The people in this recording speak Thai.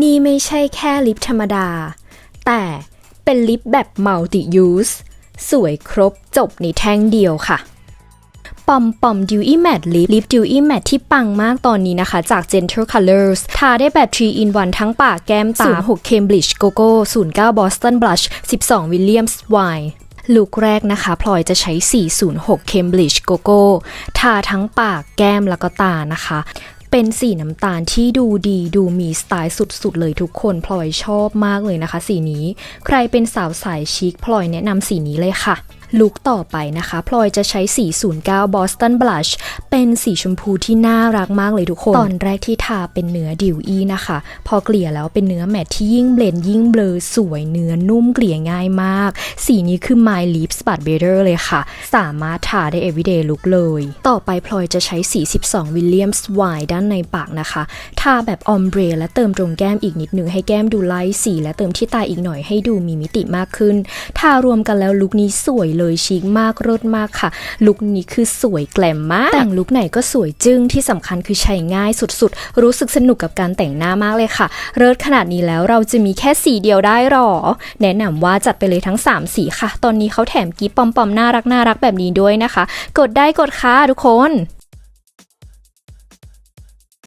นี่ไม่ใช่แค่ลิปธรรมดา แต่เป็นลิปแบบมัลติยูสสวยครบจบในแท่งเดียวค่ะปอมปอม Dewy Matte Lip Lip Dewy Matte ที่ปังมากตอนนี้นะคะ จาก Gentle Colors ทาได้แบบ 3 in 1 ทั้งปากแก้มตา06 Cambridge Coco 09 Boston Blush 12 Williams Wine ลุคแรกนะคะ พลอยจะใช้ 406 Cambridge Coco ทาทั้งปากแก้มแล้วก็ตานะคะ เป็นสีน้ำตาลที่ดูดีดูมีสไตล์สุดๆเลยทุกคนพลอยชอบมากเลยนะคะ สีนี้ ใครเป็นสาวสายชิคพลอยแนะนำสีนี้เลยค่ะลุคต่อไปนะคะ พลอยจะใช้ 409 Boston Blush เป็นสีชมพูที่น่ารักมากเลยทุกคน ตอนแรกที่ทาเป็นเนื้อดิวอี้นะคะ พอเกลี่ยแล้วเป็นเนื้อแมทที่ยิ่งเบลนด์ยิ่งเบลอสวยเนื้อนุ่มเกลี่ยง่ายมาก สีนี้คือ My Lips But Better เลยค่ะ สามารถทาได้ everyday look เลย ต่อไปพลอยจะใช้ 42 Williams Wine ด้านในปากนะคะ ทาแบบออมเบรและเติมตรงแก้มอีกนิดนึงให้แก้มดูไล่สี และเติมที่ตาอีกหน่อยให้ดูมีมิติมากขึ้น ทารวมกันแล้วลุคนี้สวยเลยชิคมากรดมากค่ะ ลุคนี้คือสวยแกลมมาก แต่งลุคไหนก็สวยจึ้งที่สำคัญคือใช้ง่ายสุดๆ รู้สึกสนุกกับการแต่งหน้ามากเลยค่ะเริศขนาดนี้แล้วเราจะมีแค่สีเดียวได้หรอ แนะนำว่าจัดไปเลยทั้ง 3 สีค่ะ ตอนนี้เขาแถมกิ๊บปอมๆน่ารักน่ารักแบบนี้ด้วยนะคะ กดได้กดค่ะทุกคน